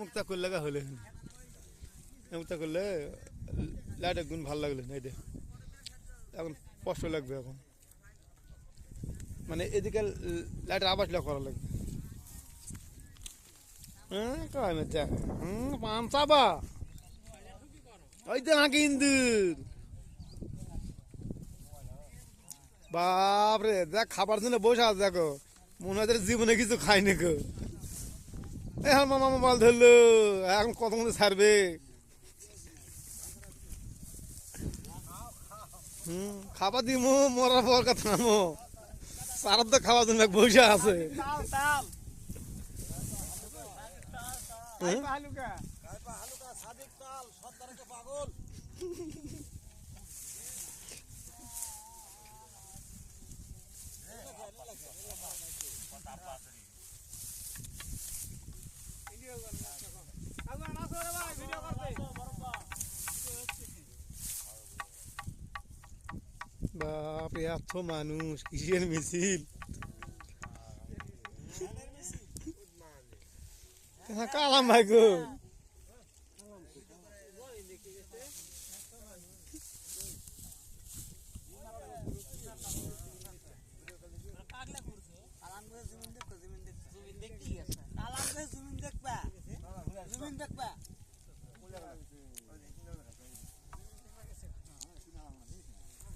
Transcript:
মুক্তা করলে গা হলে মুক্তা করলে লাইটের গুণ ভালো লাগল না এই দেখ এখন কষ্ট লাগবে এখন। মানে এদিকে লাইটের আবাস করা লাগবে। হ্যাঁ কয় মেতে হুম পান চাবা। ওই তো নাকি ইন্দুর। বাপরে, দেখ, খাবার জন্য বসে আছে, দেখো। মনে হয় জীবনে কিছু খায়নি কেউ এখন মামা মোবাইল ধরলো। এখন কত মধ্যে ছাড়বে? হুম খাবার দিমু মরার পর কথা নামো। সারার তো খাওয়ার জন্য বসে আছে। তাল তাল হুম? হালুকা বাপরে এত মানুষ কিসের মিছিল? হ্যাঁ, কালাম ভাই গো।